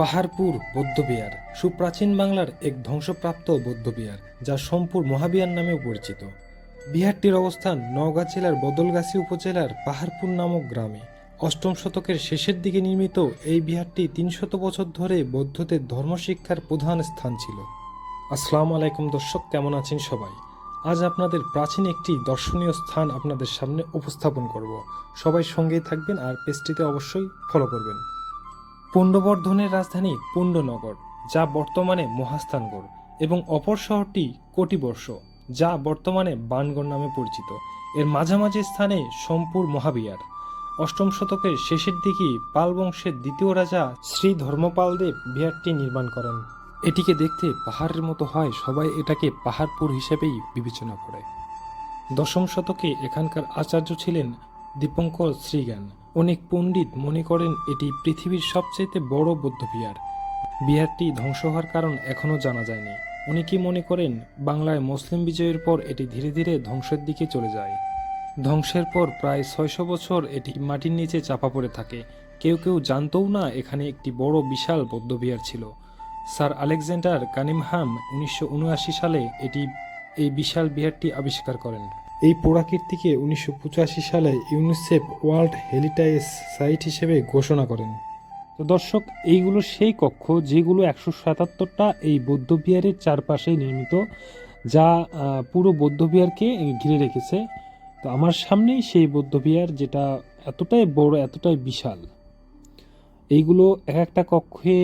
পাহাড়পুর বৌদ্ধবিহার, সুপ্রাচীন বাংলার এক ধ্বংসপ্রাপ্ত বৌদ্ধবিহার, যা সোমপুর মহাবিহার নামেও পরিচিত। বিহারটির অবস্থান নওগাঁ জেলার বদলগাছি উপজেলার পাহাড়পুর নামক গ্রামে। অষ্টম শতকের শেষের দিকে নির্মিত এই বিহারটি তিনশত বছর ধরে বৌদ্ধদের ধর্মশিক্ষার প্রধান স্থান ছিল। আসসালামু আলাইকুম দর্শক, কেমন আছেন সবাই? আজ আপনাদের প্রাচীন একটি দর্শনীয় স্থান আপনাদের সামনে উপস্থাপন করব। সবাই সঙ্গেই থাকবেন আর পেজটিতে অবশ্যই ফলো করবেন। পুণ্ডবর্ধনের রাজধানী পুণ্ডনগর, যা বর্তমানে মহাস্থানগড়, এবং অপর শহরটি কোটিবর্ষ, যা বর্তমানে বানগড় নামে পরিচিত। এর মাঝামাঝি স্থানে সোমপুর মহাবিহার অষ্টম শতকের শেষের দিকে পাল বংশের দ্বিতীয় রাজা শ্রী ধর্মপালদেব বিহারটি নির্মাণ করেন। এটিকে দেখতে পাহাড়ের মতো হয়, সবাই এটাকে পাহাড়পুর হিসেবেই বিবেচনা করে। দশম শতকে এখানকার আচার্য ছিলেন দীপঙ্কর শ্রীজ্ঞান। অনেক পণ্ডিত মনে করেন এটি পৃথিবীর সবচেয়ে বড় বৌদ্ধবিহার বিহারটি ধ্বংস হওয়ার কারণ এখনও জানা যায়নি। অনেকেই মনে করেন বাংলায় মুসলিম বিজয়ের পর এটি ধীরে ধীরে ধ্বংসের দিকে চলে যায়। ধ্বংসের পর প্রায় ছয়শো বছর এটি মাটির নিচে চাপা পড়ে থাকে। কেউ কেউ জানতও না এখানে একটি বড় বিশাল বৌদ্ধবিহার ছিল। স্যার আলেকজান্ডার কানিমহাম উনিশশো উনআশি সালে এটি, এই বিশাল বিহারটি আবিষ্কার করেন। এই পোড়াকীর্তিকে উনিশশো সালে ইউনিসেফ ওয়ার্ল্ড হেরিটেজ সাইট হিসেবে ঘোষণা করেন। তো দর্শক, এইগুলো সেই কক্ষ যেগুলো একশো সাতাত্তরটা এই বৌদ্ধবিহারের চারপাশে নির্মিত, যা পুরো বৌদ্ধবিহারকে ঘিরে রেখেছে। তো আমার সামনেই সেই বৌদ্ধবিহার যেটা এতটাই বড়, এতটাই বিশাল। এইগুলো এক একটা কক্ষে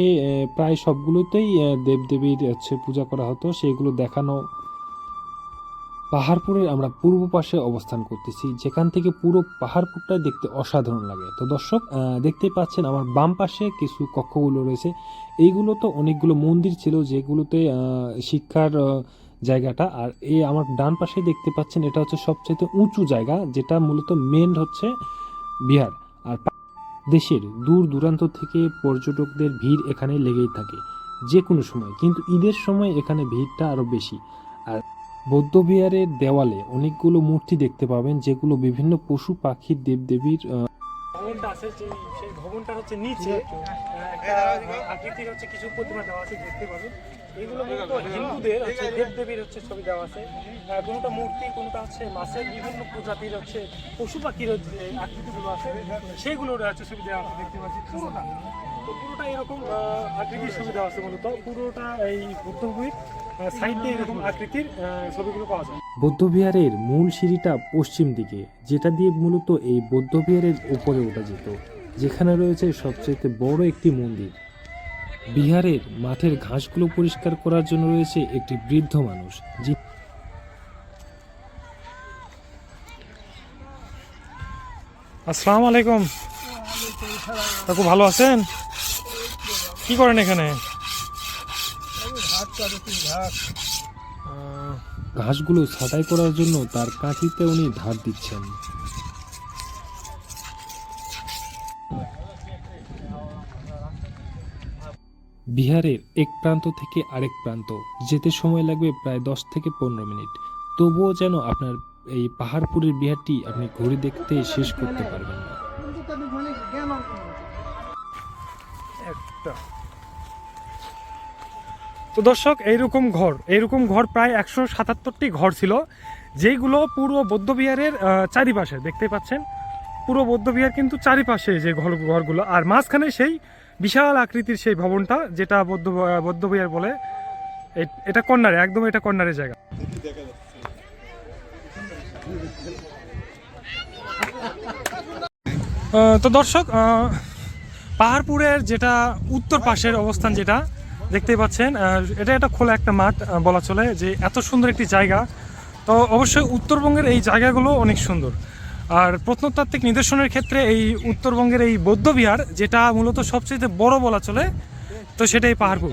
প্রায় সবগুলোতেই দেবদেবীর হচ্ছে পূজা করা হতো। সেইগুলো দেখানো পাহাড়পুরের আমরা পূর্ব পাশে অবস্থান করতেছি, যেখান থেকে পুরো পাহাড়পুরটা দেখতে অসাধারণ লাগে। তো দর্শক দেখতে পাচ্ছেন আমার বাম পাশে কিছু কক্ষগুলো রয়েছে। এইগুলো তো অনেকগুলো মন্দির ছিল, যেগুলোতে শিক্ষার জায়গাটা। আর এই আমার ডান পাশে দেখতে পাচ্ছেন এটা হচ্ছে সবচেয়ে উঁচু জায়গা, যেটা মূলত মেন হচ্ছে বিহার। আর দেশের দূর দূরান্ত থেকে পর্যটকদের ভিড় এখানে লেগেই থাকে যে কোনো সময়। কিন্তু ঈদের সময় এখানে ভিড়টা আরও বেশি। আর বৌদ্ধবিহারের দেওয়ালে অনেকগুলো মূর্তি দেখতে পাবেন যেগুলো বিভিন্ন পশু পাখির দেবদেবীর ভবনটা আছে যে সেই ভবনটা হচ্ছে নিচে একটা আকৃতির হচ্ছে কিছু প্রতিমা দেওয়া আছে দেখতে পাবেন। এগুলো মূলত হিন্দুদের হচ্ছে দেবদেবীর হচ্ছে ছবি দেওয়া আছে। কোনোটা মূর্তি কোনোটা হচ্ছে মাছের বিভিন্ন প্রজাতির হচ্ছে পশু পাখির হচ্ছে আকৃতিগুলো আছে সেইগুলোর হচ্ছে ছবি দেওয়া আছে দেখতে পাচ্ছি। পুরোটা। পুরোটা এরকম আকৃতির দেওয়া আছে মূলত। পুরোটা এই বুদ্ধভূমির সাইড দিয়ে এরকম আকৃতির আহ, ছবিগুলো পাওয়া যায়। বৌদ্ধবিহারের মূল সিঁড়িটা পশ্চিম দিকে যেটা দিয়ে মূলত এই বৌদ্ধবিহারের উপরে ওঠা যেত যেখানে রয়েছে সবচেয়ে বড় একটি মন্দির। বিহারের মাঠের ঘাসগুলো পরিষ্কার করার জন্য রয়েছে একটি বৃদ্ধ মানুষ আসসালামু আলাইকুম। কাকু ভালো আছেন? কি করেন এখানে? ঘাসগুলো ছাঁটাই করার জন্য তার কাঁচিতে উনি ধার দিচ্ছেন। বিহারের এক প্রান্ত থেকে আরেক প্রান্ত, যেতে সময় লাগবে প্রায় দশ থেকে পনেরো মিনিট। তবুও যেন আপনার এই পাহাড়পুরের বিহারটি আপনি ঘুরে দেখতে শেষ করতে পারবেন না। একটা। তো দর্শক, এইরকম ঘর এইরকম ঘর প্রায় একশো সাতাত্তরটি ঘর ছিল, যেইগুলো পুরো বৌদ্ধবিহারের চারিপাশে, দেখতে পাচ্ছেন? পুরো বৌদ্ধবিহার কিন্তু চারিপাশে যে ঘর, ঘরগুলো, আর মাঝখানে সেই বিশাল আকৃতির সেই ভবনটা, যেটা বৌদ্ধ বৌদ্ধবিহার বলে এটা কর্নারে একদম এটা কর্নারের জায়গা। তো দর্শক পাহাড়পুরের যেটা উত্তর পাশের অবস্থান যেটা, দেখতেই পাচ্ছেন এটা একটা খোলা একটা মাঠ বলা চলে, যে এত সুন্দর একটি জায়গা। তো অবশ্যই উত্তরবঙ্গের এই জায়গাগুলো অনেক সুন্দর। আর প্রত্নতাত্ত্বিক নিদর্শনের ক্ষেত্রে এই উত্তরবঙ্গের এই বৌদ্ধবিহার যেটা মূলত সবচেয়ে বড় বলা চলে, তো সেটাই পাহাড়পুর।